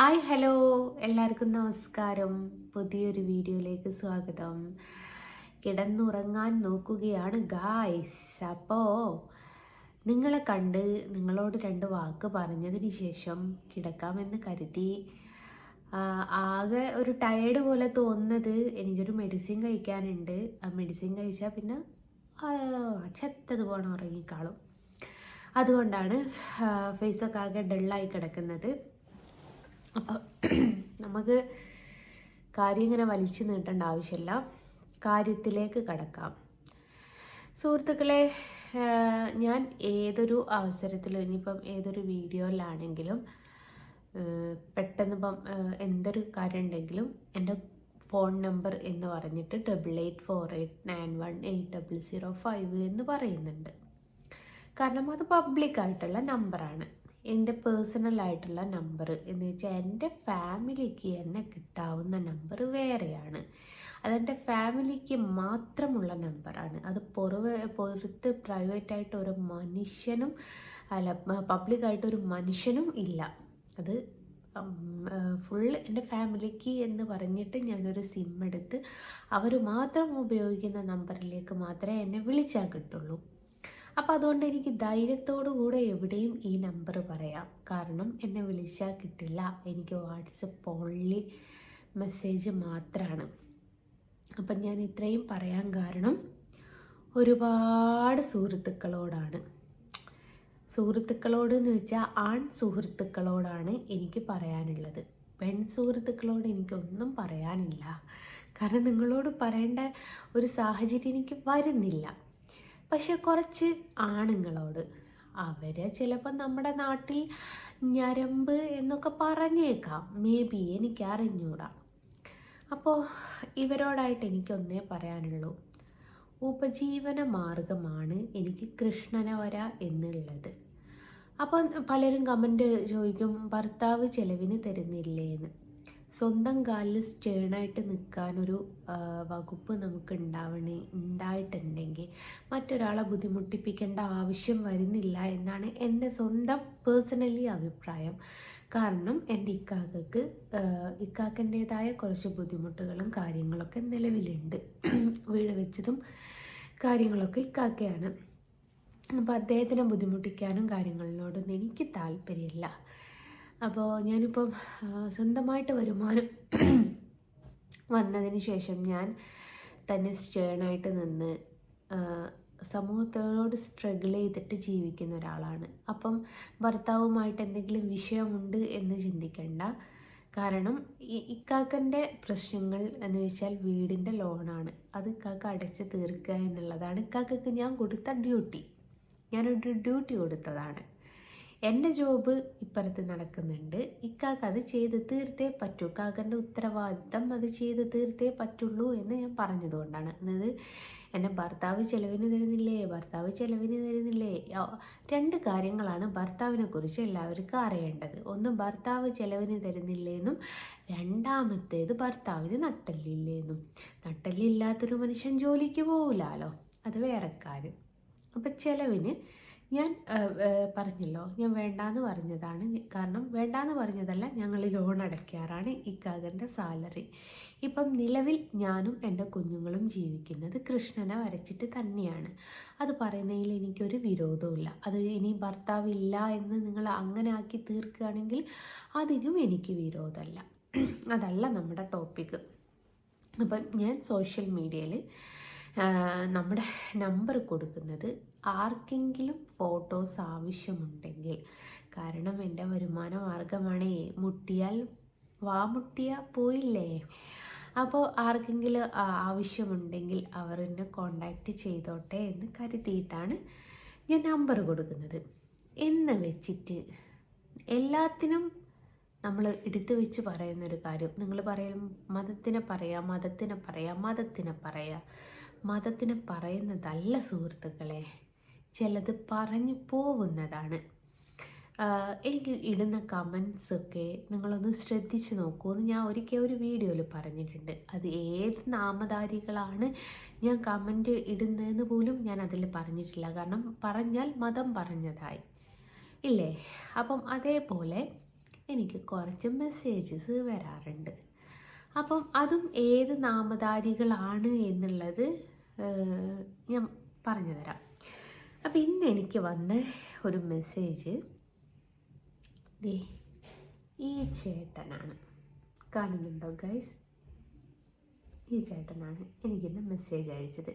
Hi hello. എല്ലാവർക്കും നമസ്കാരം. പുതിയൊരു വീഡിയോയിലേക്ക് സ്വാഗതം. കിടന്നുറങ്ങാൻ നോക്കുകയാണ് ഗായ്സ് അപ്പോൾ നിങ്ങളെ കണ്ട് നിങ്ങളോട് രണ്ട് വാക്ക് പറഞ്ഞതിന് ശേഷം കിടക്കാമെന്ന് കരുതി. ആകെ ഒരു ടയേർഡ് പോലെ തോന്നുന്നത് എനിക്കൊരു മെഡിസിൻ കഴിക്കാനുണ്ട്. ആ മെഡിസിൻ കഴിച്ചാൽ പിന്നെ ചെത്തത് പോകണം ഉറങ്ങിക്കാളും അതുകൊണ്ടാണ് ഫേസൊക്കെ ആകെ ഡള്ളായി കിടക്കുന്നത്. അപ്പോൾ നമുക്ക് കാര്യം ഇങ്ങനെ വലിച്ചു നീട്ടേണ്ട ആവശ്യമില്ല. കാര്യത്തിലേക്ക് കടക്കാം. സുഹൃത്തുക്കളെ ഞാൻ ഏതൊരു അവസരത്തിലും ഇനിയിപ്പം ഏതൊരു വീഡിയോയിലാണെങ്കിലും പെട്ടെന്നിപ്പം എന്തൊരു കാര്യം ഉണ്ടെങ്കിലും എന്റെ ഫോൺ നമ്പർ എന്ന് പറഞ്ഞിട്ട് double eight four eight nine one eight double zero five എന്ന് പറയുന്നുണ്ട്. കാരണം അത് പബ്ലിക്കായിട്ടുള്ള നമ്പറാണ്. എന്റെ പേഴ്സണലായിട്ടുള്ള നമ്പർ എന്ന് വെച്ചാൽ എന്റെ ഫാമിലിക്ക് എന്നെ കിട്ടാവുന്ന നമ്പർ വേറെയാണ്. അതെന്റെ ഫാമിലിക്ക് മാത്രമുള്ള നമ്പറാണ് അത് പുറവെ പുറത്ത് പ്രൈവറ്റായിട്ട് ഒരു മനുഷ്യനും അല്ല പബ്ലിക്കായിട്ട് ഒരു മനുഷ്യനും ഇല്ല. അത് ഫുൾ എന്റെ ഫാമിലിക്ക് എന്ന് പറഞ്ഞിട്ട് ഞാനൊരു സിം എടുത്ത് അവർ മാത്രം ഉപയോഗിക്കുന്ന നമ്പറിലേക്ക് മാത്രമേ എന്നെ വിളിച്ചാൽ കിട്ടുള്ളൂ. അപ്പോൾ അതുകൊണ്ട് എനിക്ക് ധൈര്യത്തോടു കൂടെ എവിടെയും ഈ നമ്പർ പറയാം. കാരണം എന്നെ വിളിച്ചാൽ കിട്ടില്ല. എനിക്ക് വാട്സപ്പ് ഓൺലി മെസ്സേജ് മാത്രമാണ് അപ്പം ഞാൻ ഇത്രയും പറയാൻ കാരണം ഒരുപാട് സുഹൃത്തുക്കളോടാണ്. സുഹൃത്തുക്കളോട് എന്ന് വെച്ചാൽ ആൺ സുഹൃത്തുക്കളോടാണ് എനിക്ക് പറയാനുള്ളത്. പെൺ സുഹൃത്തുക്കളോട് എനിക്കൊന്നും പറയാനില്ല. കാരണം നിങ്ങളോട് പറയേണ്ട ഒരു സാഹചര്യം എനിക്ക് വരുന്നില്ല. പക്ഷെ കുറച്ച് ആണുങ്ങളോട് അവർ ചിലപ്പോൾ നമ്മുടെ നാട്ടിൽ ഞരമ്പ് എന്നൊക്കെ പറഞ്ഞേക്കാം. മേ ബി എനിക്ക് അറിഞ്ഞൂടാ. അപ്പോൾ ഇവരോടായിട്ട് എനിക്കൊന്നേ പറയാനുള്ളൂ. ഉപജീവന മാർഗമാണ് എനിക്ക് കൃഷ്ണനെ വര എന്നുള്ളത്. അപ്പം പലരും കമന്റ് ചോദിക്കും ഭർത്താവ് ചെലവിന് തരുന്നില്ലേ എന്ന് സ്വന്തം കാലിൽ സ്റ്റേണായിട്ട് നിൽക്കാനൊരു വകുപ്പ് നമുക്ക് ഉണ്ടാവണേ ഉണ്ടായിട്ടുണ്ടെങ്കിൽ മറ്റൊരാളെ ബുദ്ധിമുട്ടിപ്പിക്കേണ്ട ആവശ്യം വരുന്നില്ല എന്നാണ് എന്റെ സ്വന്തം പേഴ്സണലി അഭിപ്രായം. കാരണം എന്റെ ഇക്കാക്കക്ക് ഇക്കാക്കന്റേതായ കുറച്ച് ബുദ്ധിമുട്ടുകളും കാര്യങ്ങളൊക്കെ നിലവിലുണ്ട്. വീട് വെച്ചതും കാര്യങ്ങളൊക്കെ ഇക്കാക്കയാണ്. അപ്പോൾ അദ്ദേഹത്തിനെ ബുദ്ധിമുട്ടിക്കാനും കാര്യങ്ങളിലോടൊന്നും എനിക്ക് താല്പര്യമില്ല. അപ്പോൾ ഞാനിപ്പം സ്വന്തമായിട്ട് വരുമാനം വന്നതിന് ശേഷം ഞാൻ തന്നെ സ്റ്റേണായിട്ട് നിന്ന് സമൂഹത്തോട് സ്ട്രഗിൾ ചെയ്തിട്ട് ജീവിക്കുന്ന ഒരാളാണ്. അപ്പം ഭർത്താവുമായിട്ട് എന്തെങ്കിലും വിഷയമുണ്ട് എന്ന് ചിന്തിക്കേണ്ട. കാരണം ഇക്കാക്കന്റെ പ്രശ്നങ്ങൾ എന്ന് വെച്ചാൽ വീടിന്റെ ലോണാണ്. അത് ഇക്കാക്ക അടച്ച് തീർക്കുക എന്നുള്ളതാണ്. ഇക്കാക്കക്ക് ഞാൻ കൊടുത്ത ഡ്യൂട്ടി ഞാനൊരു ഡ്യൂട്ടി കൊടുത്തതാണ്. എന്റെ ജോബ് ഇപ്പുറത്ത് നടക്കുന്നുണ്ട്. ഇക്കാക്ക് അത് ചെയ്ത് തീർത്തേ പറ്റൂ. കാക്കന്റെ ഉത്തരവാദിത്തം അത് ചെയ്ത് തീർത്തേ പറ്റുള്ളൂ എന്ന് ഞാൻ പറഞ്ഞതുകൊണ്ടാണ്. അതായത് എന്റെ ഭർത്താവ് ചിലവിന് തരുന്നില്ലേ? ഭർത്താവ് ചിലവിന് തരുന്നില്ലേ? രണ്ട് കാര്യങ്ങളാണ് ഭർത്താവിനെ കുറിച്ച് എല്ലാവർക്കും അറിയേണ്ടത്. ഒന്ന് ഭർത്താവ് ചിലവിന് തരുന്നില്ലേന്നും. രണ്ടാമത്തേത് ഭർത്താവിന് നട്ടല്ലില്ലേന്നും. നട്ടല്ലില്ലാത്തൊരു മനുഷ്യൻ ജോലിക്ക് പോകില്ലല്ലോ അത് വേറെ കാര്യം. അപ്പം ചെലവിന് ഞാൻ പറഞ്ഞല്ലോ ഞാൻ വേണ്ടാന്ന് പറഞ്ഞതാണ്. കാരണം വേണ്ടാന്ന് പറഞ്ഞതല്ല ഞങ്ങൾ ലോൺ അടയ്ക്കാറാണ് ഇക്കാകന്റെ സാലറി ഇപ്പം നിലവിൽ ഞാനും എന്റെ കുഞ്ഞുങ്ങളും ജീവിക്കുന്നത് കൃഷ്ണനെ വരച്ചിട്ട് തന്നെയാണ്. അത് പറയുന്നതിൽ എനിക്കൊരു വിരോധമില്ല അത് ഇനി ഭർത്താവില്ല എന്ന് നിങ്ങൾ അങ്ങനെ ആക്കി തീർക്കുകയാണെങ്കിൽ അതിനും എനിക്ക് വിരോധമല്ല. അതല്ല നമ്മുടെ ടോപ്പിക്ക് അപ്പം ഞാൻ സോഷ്യൽ മീഡിയയിൽ നമ്മുടെ നമ്പർ കൊടുക്കുന്നത് ആർക്കെങ്കിലും ഫോട്ടോസ് ആവശ്യമുണ്ടെങ്കിൽ. കാരണം എന്റെ വരുമാന മാർഗമാണ് മുട്ടിയാൽ വാ മുട്ടിയാൽ പോയില്ലേ? അപ്പോൾ ആർക്കെങ്കിലും ആവശ്യമുണ്ടെങ്കിൽ അവർ എന്നെ കോണ്ടാക്റ്റ് ചെയ്തോട്ടെ എന്ന് കരുതിയിട്ടാണ് ഞാൻ നമ്പർ കൊടുക്കുന്നത്. എന്ന് വെച്ചിട്ട് എല്ലാത്തിനും നമ്മൾ എടുത്തു വെച്ച് പറയുന്നൊരു കാര്യം. നിങ്ങൾ പറയും മതത്തിനെ പറയാം മതത്തിനെ പറയാം മതത്തിനെ പറയാം. മതത്തിനെ പറയുന്നതല്ല സുഹൃത്തുക്കളെ ചിലത് പറഞ്ഞു പോകുന്നതാണ്. എനിക്ക് ഇടുന്ന കമൻസൊക്കെ നിങ്ങളൊന്ന് ശ്രദ്ധിച്ച് നോക്കൂ. എന്ന് ഞാൻ ഒരിക്കൽ ഒരു വീഡിയോയിൽ പറഞ്ഞിട്ടുണ്ട്. അത് ഏത് നാമധാരികളാണ് ഞാൻ കമന്റ് ഇടുന്നതെന്ന് പോലും ഞാൻ അതിൽ പറഞ്ഞിട്ടില്ല. കാരണം പറഞ്ഞാൽ മതം പറഞ്ഞതായി. ഇല്ലേ? അപ്പം അതേപോലെ എനിക്ക് കുറച്ച് മെസ്സേജസ് വരാറുണ്ട്. അപ്പം അതും ഏത് നാമധാരികളാണ് എന്നുള്ളത് ഞാൻ പറഞ്ഞു തരാം. അപ്പം ഇന്ന് എനിക്ക് വന്ന ഒരു മെസ്സേജ് ഈ ചേട്ടനാണ്. കാണുന്നുണ്ടോ ഗൈസ് ഈ ചേട്ടനാണ് എനിക്കിന്ന് മെസ്സേജ് അയച്ചത്.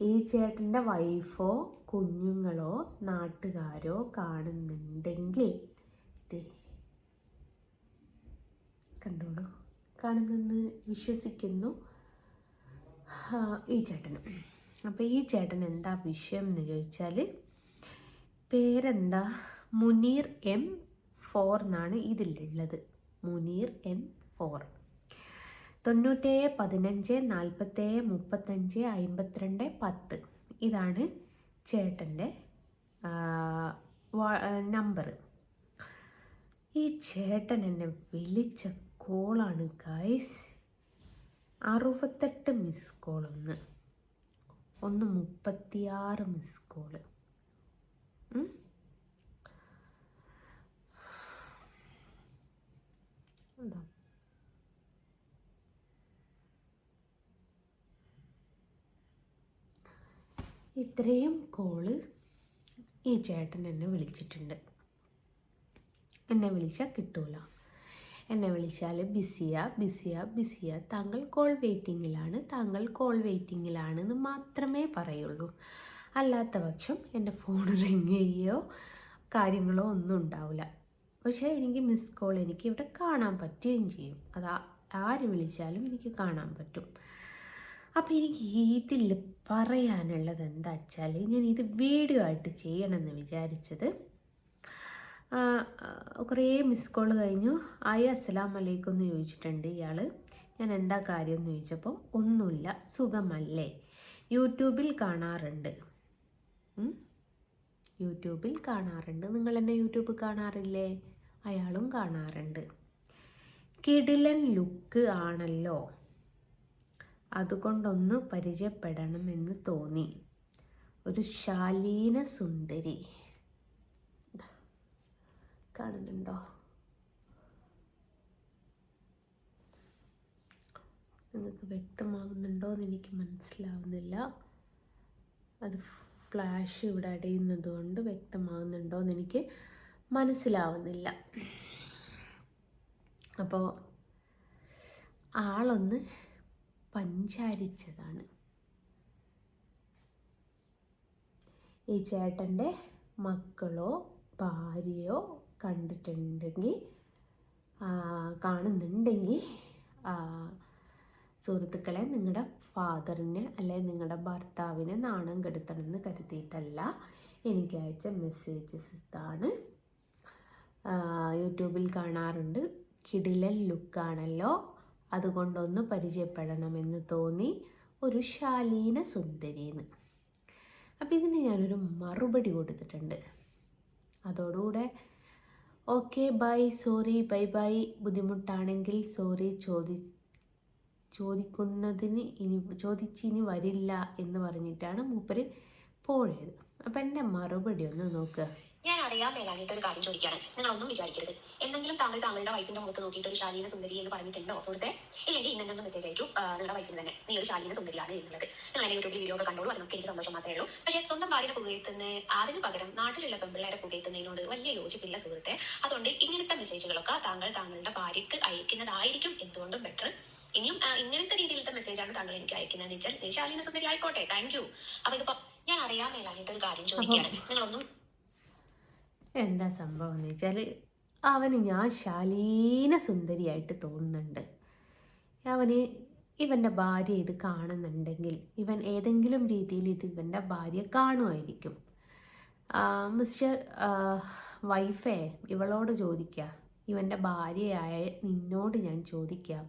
ഈ ചേട്ടന്റെ വൈഫോ കുഞ്ഞുങ്ങളോ നാട്ടുകാരോ കാണുന്നുണ്ടെങ്കിൽ കണ്ടോളൂ. കാണുന്നെന്ന് വിശ്വസിക്കുന്നു. ഈ ചേട്ടനും. അപ്പോൾ ഈ ചേട്ടൻ എന്താ വിഷയം എന്ന് ചോദിച്ചാൽ പേരെന്താ? മുനീർ എം ഫോർ എന്നാണ് ഇതിലുള്ളത്. Munir M four. തൊണ്ണൂറ്റേഴ് പതിനഞ്ച് നാൽപ്പത്തേഴ് മുപ്പത്തഞ്ച് അമ്പത്തിരണ്ട് പത്ത്. ഇതാണ് ചേട്ടന്റെ നമ്പർ ഈ ചേട്ടൻ എന്നെ വിളിച്ച കോളാണ് ഗൈസ്. അറുപത്തെട്ട് മിസ് കോൾ ഒന്ന്. ഒന്ന് മുപ്പത്തിയാറ് മിസ് കോൾ ഇത്രയും കോൾ ഈ ചേട്ടൻ എന്നെ വിളിച്ചിട്ടുണ്ട്. എന്നെ വിളിച്ചാൽ കിട്ടൂല. എന്നെ വിളിച്ചാൽ ബിസിയാ ബിസിയാ ബിസിയാ. താങ്കൾ കോൾ വെയിറ്റിങ്ങിലാണ് താങ്കൾ കോൾ വെയിറ്റിങ്ങിലാണ് എന്ന് മാത്രമേ പറയുള്ളൂ. അല്ലാത്ത പക്ഷം എന്റെ ഫോൺ റിങ് ചെയ്യുകയോ കാര്യങ്ങളോ ഒന്നും ഉണ്ടാവില്ല പക്ഷേ എനിക്ക് മിസ് കോൾ എനിക്ക് ഇവിടെ കാണാൻ പറ്റുകയും ചെയ്യും. അത് ആര് വിളിച്ചാലും എനിക്ക് കാണാൻ പറ്റും. അപ്പോൾ എനിക്ക് ഇതിൽ പറയാനുള്ളത് എന്താ വെച്ചാൽ ഞാൻ ഇത് വീഡിയോ ആയിട്ട് ചെയ്യണമെന്ന് വിചാരിച്ചത് കുറേ മിസ് കോൾ കഴിഞ്ഞു. ആയി അസ്സലാം അലൈക്കും എന്ന് ചോദിച്ചിട്ടുണ്ട് ഇയാൾ ഞാൻ എന്താ കാര്യം എന്ന് ചോദിച്ചപ്പോൾ ഒന്നുമില്ല സുഖമല്ലേ? യൂട്യൂബിൽ കാണാറുണ്ട്. യൂട്യൂബിൽ കാണാറുണ്ട്. നിങ്ങൾ എന്നെ യൂട്യൂബ് കാണാറില്ലേ? അയാളും കാണാറുണ്ട്. കിടിലൻ ലുക്ക് ആണല്ലോ. അതുകൊണ്ടൊന്ന് പരിചയപ്പെടണമെന്ന് തോന്നി. ഒരു ശാലീന സുന്ദരി. കാണുന്നുണ്ടോ? നിങ്ങൾക്ക് വ്യക്തമാകുന്നുണ്ടോ എന്ന് എനിക്ക് മനസ്സിലാവുന്നില്ല. അത് ഫ്ലാഷ് ഇവിടെ അടയുന്നത് കൊണ്ട് വ്യക്തമാകുന്നുണ്ടോ എന്ന് എനിക്ക് മനസ്സിലാവുന്നില്ല. അപ്പോൾ ആളൊന്ന് പഞ്ചാരിച്ചതാണ്. ഈ ചേട്ടന്റെ മക്കളോ ഭാര്യയോ കണ്ടിട്ടുണ്ടെങ്കിൽ കാണുന്നുണ്ടെങ്കിൽ സുഹൃത്തുക്കളെ നിങ്ങളുടെ ഫാദറിന് അല്ലെ നിങ്ങളുടെ ഭർത്താവിനെ നാണം കെടുത്തണമെന്ന് കരുതിയിട്ടല്ല. എനിക്ക് അയച്ച മെസ്സേജസ് ഇതാണ്. യൂട്യൂബിൽ കാണാറുണ്ട് കിടിലൻ ലുക്കാണല്ലോ. അതുകൊണ്ടൊന്ന് പരിചയപ്പെടണമെന്ന് തോന്നി ഒരു ശാലീന സുന്ദരിന്ന്. അപ്പം ഇതിന് ഞാനൊരു മറുപടി കൊടുത്തിട്ടുണ്ട്. അതോടുകൂടെ okay bye. Sorry bye bye. ബുദ്ധിമുട്ടാണെങ്കിൽ sorry ചോദി ചോദിക്കുന്നതിന് ഇനി ചോദിച്ചിനി വരില്ല എന്ന് പറഞ്ഞിട്ടാണ് മൂപ്പര് പോയത്. അപ്പം എന്റെ മറുപടി ഒന്ന് നോക്കുക ഞാൻ അറിയാൻ മേലാനിട്ട് ഒരു കാര്യം ചോദിക്കുകയാണ് നിങ്ങളൊന്നും വിചാരിക്കരുത്. എന്തെങ്കിലും താങ്കൾ താങ്കളുടെ വൈഫിന്റെ മുഖത്ത് നോക്കിയിട്ട് ഒരു ശാലീന സുന്ദരി എന്ന് പറഞ്ഞിട്ടുണ്ടോ സുഹൃത്തെ? ഇല്ലെങ്കിൽ ഇന്നൊന്നും മെസ്സേജ് അയച്ചു നിങ്ങളുടെ വൈഫിന് തന്നെ. നീ ഒരു ശാലീന സുന്ദരിയാണ് എന്നുള്ളത്. നിങ്ങൾ എന്നെ യൂട്യൂബിൽ വീഡിയോ ഒക്കെ കണ്ടോളൂ. അതിനൊക്കെ എനിക്ക് സന്തോഷം മാത്രമേ ഉള്ളൂ. പക്ഷേ സ്വന്തം ഭാര്യയുടെ പുകയത്തുന്ന അതിന് പകരം നാട്ടിലുള്ള പെമ്പിള്ളേരെ പുകയത്തുന്നതിനോട് വലിയ യോജിപ്പില്ല സുഹൃത്തെ. അതുകൊണ്ട് ഇങ്ങനത്തെ മെസ്സേജുകളൊക്കെ താങ്കൾ താങ്കളുടെ ഭാര്യയ്ക്ക് അയക്കുന്നതായിരിക്കും എന്തുകൊണ്ടും ബെറ്റർ ഇനിയും ഇങ്ങനത്തെ രീതിയിലത്തെ മെസ്സേജാണ് താങ്കൾ എനിക്ക് അയക്കുന്നതെന്ന് വെച്ചാൽ നീ ശാലീന സുന്ദരി ആയിക്കോട്ടെ. താങ്ക് യു അപ്പൊ ഇത് ഞാൻ അറിയാൻ മേലായിട്ട് ഒരു കാര്യം ചോദിക്കുകയാണ് നിങ്ങളൊന്നും എന്താ സംഭവം എന്ന് വെച്ചാൽ അവന് ഞാൻ ശാലീന സുന്ദരിയായിട്ട് തോന്നുന്നുണ്ട്. അവന് ഇവന്റെ ഭാര്യ ഇത് കാണുന്നുണ്ടെങ്കിൽ ഇവൻ ഏതെങ്കിലും രീതിയിൽ ഇത് ഇവന്റെ ഭാര്യ കാണുമായിരിക്കും. മിസ്റ്റർ വൈഫേ ഇവളോട് ചോദിക്കുക ഇവന്റെ ഭാര്യയായ നിന്നോട് ഞാൻ ചോദിക്കാം.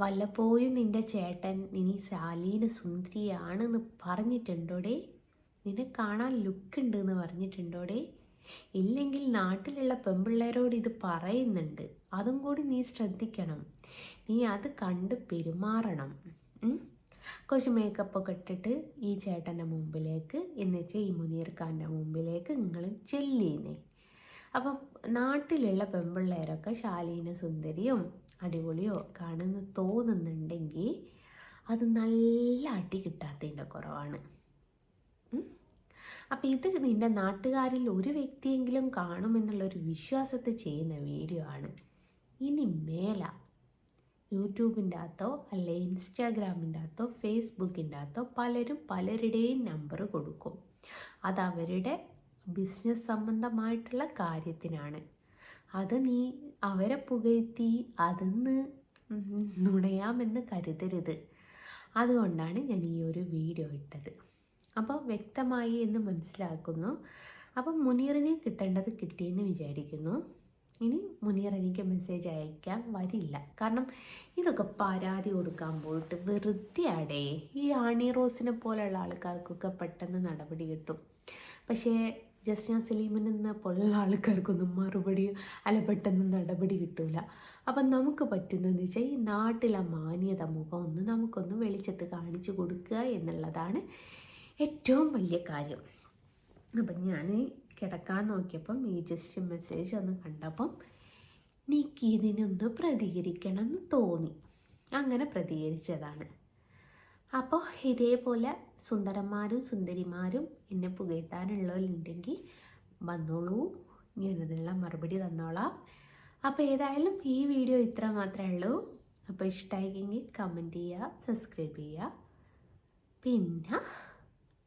വല്ലപ്പോഴും നിന്റെ ചേട്ടൻ ഇനി ശാലീന സുന്ദരിയാണെന്ന് പറഞ്ഞിട്ടുണ്ടോടേ? നിന്നെ കാണാൻ ലുക്ക് ഉണ്ട് എന്ന് പറഞ്ഞിട്ടുണ്ടോടേ? ഇല്ലെങ്കിൽ നാട്ടിലുള്ള പെമ്പിള്ളേരോട് ഇത് പറയുന്നുണ്ട്. അതും കൂടി നീ ശ്രദ്ധിക്കണം. നീ അത് കണ്ട് പെരുമാറണം. കുറച്ച് മേക്കപ്പ് ഒക്കെ ഇട്ടിട്ട് ഈ ചേട്ടന്റെ മുമ്പിലേക്ക് എന്ന് വെച്ചാൽ ഈ മുനീർ ഖാന്റെ മുമ്പിലേക്ക് നിങ്ങൾ ചെല്ലീനെ അപ്പം നാട്ടിലുള്ള പെൺപിള്ളേരൊക്കെ ശാലീന സുന്ദരിയും അടിപൊളിയോ കാണുന്ന തോന്നുന്നുണ്ടെങ്കിൽ അത് നല്ല അടി കിട്ടാത്തതിന്റെ കുറവാണ്. അപ്പം ഇത് നിന്റെ നാട്ടുകാരിൽ ഒരു വ്യക്തിയെങ്കിലും കാണുമെന്നുള്ളൊരു വിശ്വാസത്തിൽ ചെയ്യുന്ന വീഡിയോ ആണ്. ഇനി മേല. യൂട്യൂബിന്റെ അകത്തോ അല്ലെ ഇൻസ്റ്റാഗ്രാമിന്റെ അകത്തോ ഫേസ്ബുക്കിന്റെ അകത്തോ പലരും പലരുടെയും നമ്പർ കൊടുക്കും. അത് അവരുടെ ബിസിനസ് സംബന്ധമായിട്ടുള്ള കാര്യത്തിനാണ്. അത് നീ അവരെ പുകഴ്ത്തി അതിന്ന് നുണയാമെന്ന് കരുതരുത്. അതുകൊണ്ടാണ് ഞാൻ ഈ ഒരു വീഡിയോ ഇട്ടത്. അപ്പോൾ വ്യക്തമായി എന്ന് മനസ്സിലാക്കുന്നു. അപ്പം മുനീറിന് കിട്ടേണ്ടത് കിട്ടിയെന്ന് വിചാരിക്കുന്നു. ഇനി മുനീർ എനിക്ക് മെസ്സേജ് അയക്കാൻ വരില്ല. കാരണം ഇതൊക്കെ പരാതി കൊടുക്കാൻ പോയിട്ട് വെറുതെ അടേ ഈ ആണി റോസിനെ പോലെയുള്ള ആൾക്കാർക്കൊക്കെ പെട്ടെന്ന് നടപടി കിട്ടും. പക്ഷേ ജസ്റ്റിൻ നിന്ന് പോലുള്ള ആൾക്കാർക്കൊന്നും മറുപടി അല്ല പെട്ടെന്ന് നടപടി കിട്ടൂല. അപ്പം നമുക്ക് പറ്റുന്നതെന്ന് വെച്ചാൽ ഈ നാട്ടിലെ മാന്യത മുഖം ഒന്ന് നമുക്കൊന്ന് വെളിച്ചത്ത് കാണിച്ചു കൊടുക്കുക എന്നുള്ളതാണ് ഏറ്റവും വലിയ കാര്യം. അപ്പം ഞാൻ കിടക്കാൻ നോക്കിയപ്പം ഈ ജസ്റ്റ് മെസ്സേജ് ഒന്ന് കണ്ടപ്പം എനിക്ക് ഇതിനൊന്ന് പ്രതികരിക്കണം എന്ന് തോന്നി. അങ്ങനെ പ്രതികരിച്ചതാണ്. അപ്പോൾ ഇതേപോലെ സുന്ദരന്മാരും സുന്ദരിമാരും എന്നെ പുകഴ്ത്താനുള്ളവരുണ്ടെങ്കിൽ വന്നോളൂ. ഞാനതിനുള്ള മറുപടി തന്നോളാം. അപ്പോൾ ഏതായാലും ഈ വീഡിയോ ഇത്ര മാത്രമേ ഉള്ളൂ. അപ്പോൾ ഇഷ്ടമായെങ്കിൽ കമന്റ് ചെയ്യുക സബ്സ്ക്രൈബ് ചെയ്യുക. പിന്നെ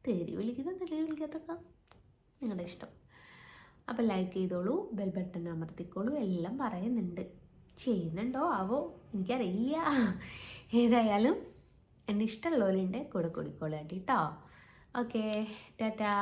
തേരി വിളിക്കുന്ന തെളി വിളിക്കാത്തൊക്കെ നിങ്ങളുടെ ഇഷ്ടം. അപ്പോൾ ലൈക്ക് ചെയ്തോളൂ ബെൽ ബട്ടൺ അമർത്തിക്കോളൂ എല്ലാം പറയുന്നുണ്ട്. ചെയ്യുന്നുണ്ടോ? ആവോ? എനിക്കറിയില്ല. ഏതായാലും എന്നെ ഇഷ്ടമുള്ളവരുണ്ട് കൂടെ കൂടിക്കോളാട്ടി കേട്ടോ ഓക്കെ ടാറ്റാ